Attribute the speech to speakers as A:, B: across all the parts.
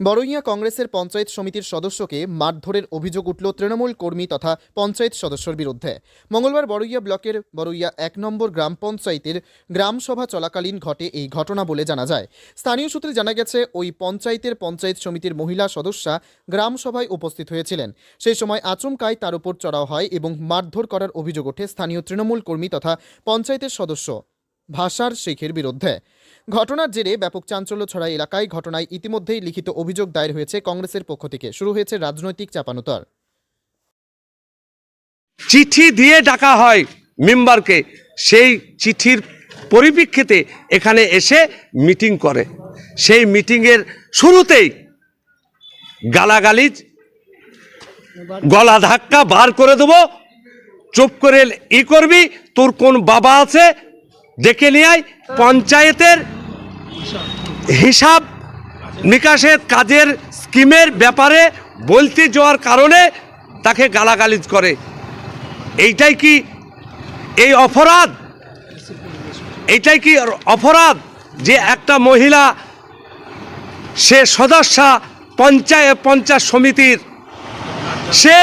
A: বড়ইয়া কংগ্রেসের পঞ্চায়েত সমিতির সদস্যকে মারধরের অভিযোগ উঠল তৃণমূল কর্মী তথা পঞ্চায়েত সদস্যর বিরুদ্ধে। মঙ্গলবার বড়ইয়া ব্লকের বড়ইয়া এক নম্বর গ্রাম পঞ্চায়েতের গ্রাম সভা চলাকালীন ঘটে এই ঘটনা বলে জানা যায়। স্থানীয় সূত্রে জানা গেছে, ওই পঞ্চায়েতের পঞ্চায়েত সমিতির মহিলা সদস্যা গ্রাম সভায় উপস্থিত হয়েছিলেন। সেই সময় আচমকায় তার উপর চড়াও হয় এবং মারধর করার অভিযোগ ওঠে স্থানীয় তৃণমূল কর্মী তথা পঞ্চায়েতের সদস্য। ভাষার শেখের বিরুদ্ধে। ঘটনার জেরে ব্যাপক চাঞ্চল্য ছড়ায় এলাকায়। ঘটনায় ইতিমধ্যেই লিখিত অভিযোগ দায়ের হয়েছে কংগ্রেসের পক্ষ থেকে। শুরু হয়েছে রাজনৈতিক চাপানোতর।
B: চিঠি দিয়ে ডাকা হয় মেম্বারকে। সেই চিঠির পরিপ্রেক্ষিতে এখানে এসে মিটিং করে। সেই মিটিংয়ের শুরুতেই গালাগালিজ, গলা ধাক্কা বার করে দেবো। চুপ করে ই করবি, তোর কোন বাবা আছে? ডেকে নিয়ে পঞ্চায়েতের হিসাব নিকাশের কাজের স্কিমের ব্যাপারে বলতে যাওয়ার কারণে তাকে গালাগালিজ করে। এইটাই কি এই অপরাধ? এইটাই কি অপরাধ যে একটা মহিলা, সে সদস্যা পঞ্চায়েত পঞ্চায়েত সমিতির, সে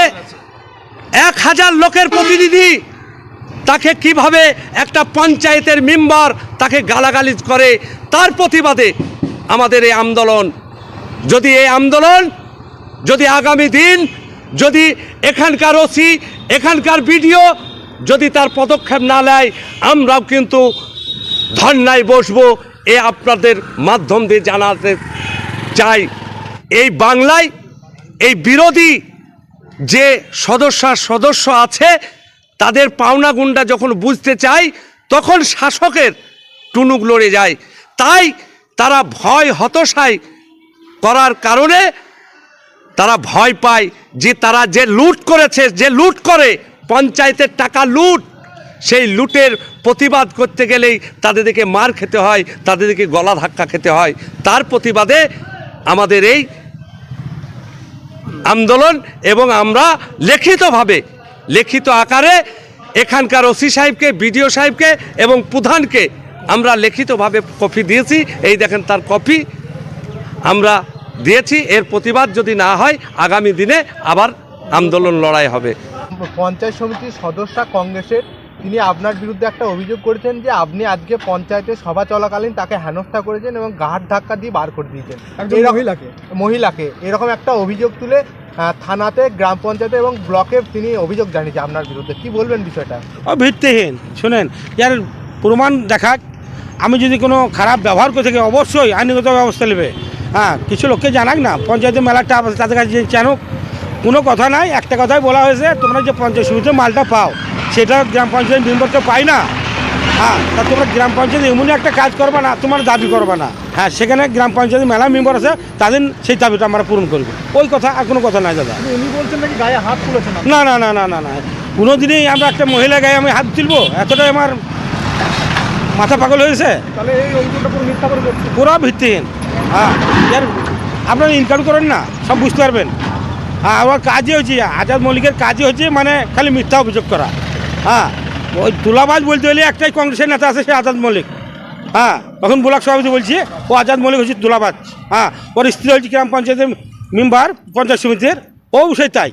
B: এক হাজার লোকের প্রতিনিধি তাকে কীভাবে একটা পঞ্চায়েতের মেম্বার তাকে গালাগালিজ করে তার প্রতিবাদে আমাদের এই আন্দোলন? যদি এই আন্দোলন, যদি আগামী দিন, যদি এখানকার ওসি, এখানকার বিডিও যদি তার পদক্ষেপ না নেয়, আমরাও কিন্তু ধর্নায় বসবো। এ আপনাদের মাধ্যম দিয়ে জানাতে চাই। এই বাংলায় এই বিরোধী যে সদস্য সদস্য আছে তাদের পাওনা গুন্ডা যখন বুঝতে চায়, তখন শাসকের টুনুক লড়ে যায়। তাই তারা ভয় হতাশায় করার কারণে তারা ভয় পায় যে তারা যে লুট করেছে, যে লুট করে, পঞ্চায়েতের টাকা লুট, সেই লুটের প্রতিবাদ করতে গেলেই তাদেরকে মার খেতে হয়, তাদেরকে গলা ধাক্কা খেতে হয়। তার প্রতিবাদে আমাদের এই আন্দোলন এবং আমরা লিখিতভাবে লিখিত আকারে এখানকার ওসি সাহেবকে বিডিও সাহেবকে এবং প্রধানকে আমরা লিখিতভাবে কপি দিয়েছি। এই দেখেন তার কপি আমরা দিয়েছি। এর প্রতিবাদ যদি না হয় আগামী দিনে আবার আন্দোলন লড়াই হবে।
C: পঞ্চায়েত সমিতির সদস্যা কংগ্রেসের তিনি আপনার বিরুদ্ধে একটা অভিযোগ করেছেন যে আপনি আজকে পঞ্চায়েতের সভা চলাকালীন তাকে হেনস্থা করেছেন এবং ঘাট ধাক্কা দিয়ে বার করে দিয়েছেন।
D: মহিলাকে?
C: মহিলাকে। এরকম একটা অভিযোগ তুলে থানাতে গ্রাম পঞ্চায়েতে এবং ব্লকে তিনি অভিযোগ জানিয়েছে আপনার বিরুদ্ধে। কি বলবেন বিষয়টা?
D: ও ভিত্তিহীন শুনেন ইয়ার প্রমাণ দেখাক। আমি যদি কোনো খারাপ ব্যবহার করে থাকি অবশ্যই আইনগত ব্যবস্থা নেবে। হ্যাঁ কিছু লোককে জানাক না। পঞ্চায়েতে মেলাটা আছে, তাদের কাছে জানুক। কোনো কথা নাই একটা কথাই বলা হয়েছে তোমরা যে পঞ্চায়েত সমিতিতে মালটা পাও সেটা গ্রাম পঞ্চায়েত মেম্বার তো পাই না। হ্যাঁ তা তোমরা গ্রাম পঞ্চায়েত এমনই একটা কাজ করবে না তোমার দাবি করবে না। হ্যাঁ সেখানে গ্রাম পঞ্চায়েত মেলা মেম্বার আছে তাদের সেই দাবিটা আমরা পূরণ করব। ওই কথা আর কোনো কথা নাই দাদা।
C: উনি বলছেন নাকি গায়ে হাত তুলেছেন
D: না না না না না না। কোনো দিনই আমরা একটা মহিলা গায়ে আমি হাত তুলবো? এতটাই আমার মাথা পাগল হয়েছে?
C: তাহলে এই অভিযোগটা পুরো মিথ্যা করে করছে
D: পুরো ভিত্তিহীন। হ্যাঁ আপনারা ইনকাম করেন না সব বুঝতে পারবেন। হ্যাঁ আমার কাজই হচ্ছে আজাদ মল্লিকের কাজই হচ্ছে মানে খালি মিথ্যা অভিযোগ করা। হ্যাঁ ওই তুলাবাজ বলতে হলে একটাই কংগ্রেসের নেতা আছে সে আজাদ মল্লিক। হ্যাঁ তখন ব্লক সভাপতি বলছি, ও আজাদ মল্লিক হচ্ছে দুলাবাজ। হ্যাঁ ওর স্ত্রী হচ্ছে গ্রাম পঞ্চায়েতের মেম্বার, পঞ্চায়েত সমিতির, ও সেই তাই।